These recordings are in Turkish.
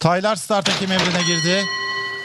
Taylar start hakem emrine girdi.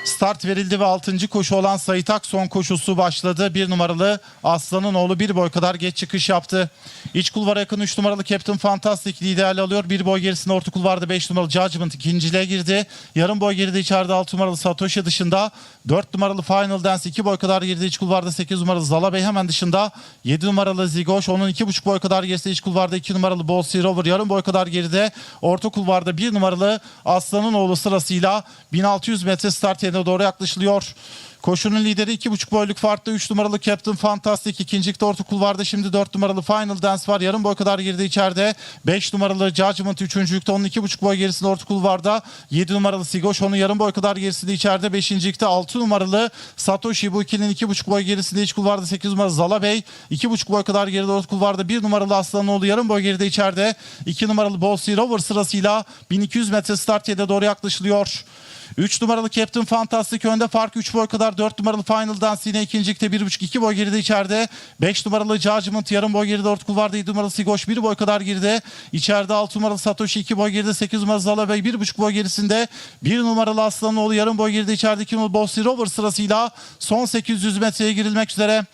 Start verildi ve 6. koşu olan Sait son koşusu başladı. Bir numaralı Aslan'ın oğlu bir boy kadar geç çıkış yaptı. İç kulvara yakın 3 numaralı Captain Fantastic liderli alıyor. Bir boy gerisinde orta kulvarda 5 numaralı Judgment ikinciliğe girdi. Yarım boy geride içeride 6 numaralı Satoshi dışında. 4 numaralı Final Dance 2 boy kadar geride iç kulvarda 8 numaralı Zala Bey hemen dışında. 7 numaralı Zigoş onun 2,5 boy kadar gerisinde iç kulvarda 2 numaralı Bossy Rover yarım boy kadar geride. Orta kulvarda 1 numaralı Aslan'ın oğlu sırasıyla 1600 metre start yerine doğru yaklaşılıyor. Koşunun lideri 2,5 boyluk farklı 3 numaralı Captain Fantastic. ikincilikte orta kulvarda şimdi 4 numaralı Final Dance var. Yarım boy kadar girdi içeride. 5 numaralı Judgment üçüncülükte onun 2,5 boy gerisinde orta kulvarda. 7 numaralı Sigoş onun yarım boy kadar gerisinde içeride. 5. 6 numaralı Satoshi bu ikilinin 2,5 boy gerisinde iç kulvarda 8 numaralı Zala Bey. 2,5 boy kadar geride orta kulvarda 1 numaralı Aslanoğlu yarım boy geride içeride. 2 numaralı Bossy Rover sırasıyla 1200 metre start yerine doğru yaklaşılıyor. 3 numaralı Captain Fantastic önde fark 3 boy kadar 4 numaralı Final Dance yine ikincilikte 1.5-2 boy geride içeride 5 numaralı Judgment yarım boy geride orta kulvarda 7 numaralı Sigoş 1 boy kadar geride içeride 6 numaralı Satoshi 2 boy geride 8 numaralı Zala Bey 1.5 boy gerisinde 1 numaralı Aslanoğlu yarım boy geride içeride 2 numaralı Bossy Rover sırasıyla son 800 metreye girilmek üzere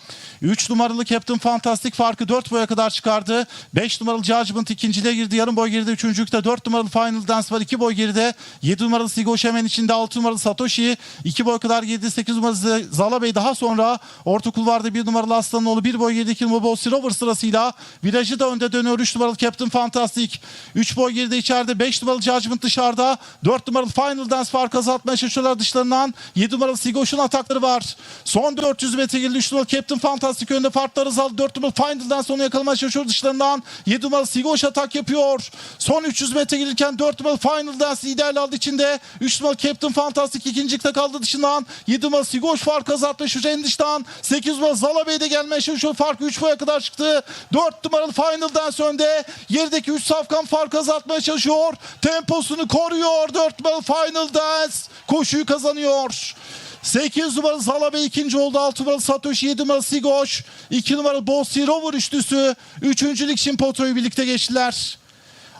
3 numaralı Captain Fantastic farkı 4 boya kadar çıkardı. 5 numaralı Judgment ikinciliğe girdi. Yarım boy geride. Üçüncülükte 4 numaralı Final Dance var. 2 boy geride. 7 numaralı Sigoş hemen içinde. 6 numaralı Satoshi. 2 boy kadar geride. 8 numaralı Zala Bey daha sonra orta kulvarda 1 numaralı Aslanoğlu. 1 boy geride. 2 numaralı Bossy Rover sırasıyla virajı da önde dönüyor. 3 numaralı Captain Fantastic. 3 boy geride içeride. 5 numaralı Judgment dışarıda. 4 numaralı Final Dance farkı azaltmaya çalışıyorlar dışlarından. 7 numaralı Sigoş'un atakları var. Son 400 metre geldi. 3 numaralı Captain Fantastic önde farkları azaldı. 4 numaralı Final'dan sonra yakalamaya çalışıyor dışlarından. 7 numaralı Sigoş atak yapıyor. Son 300 metre gelirken 4 numaralı Final'dan liderli aldı içinde. 3 numaralı Captain Fantastic ikincilikte kaldı dışından. 7 numaralı Sigoş çalışıyor en dıştan. 8 numaralı Zala Bey de gelmeye çalışıyor. Fark 3 boya kadar çıktı. 4 numaralı Final'dan önde. Gerideki 3 safkan farkı azaltmaya çalışıyor. Temposunu koruyor. 4 numaralı Final Dance koşuyu kazanıyor. 8 numaralı Zala Bey ikinci oldu. 6 numaralı Satoshi, 7 numaralı Sigoş, 2 numaralı Bossy Rover üçlüsü. Üçüncülük için potroyu birlikte geçtiler.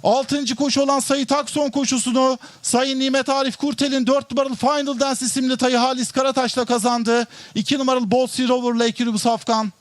6. koşu olan Sayit Akson koşusunu Sayın Nimet Arif Kurtel'in 4 numaralı Final Dance isimli tayı Halis Karataş'la kazandı. 2 numaralı Bossy Rover'la Ekürü Safkan.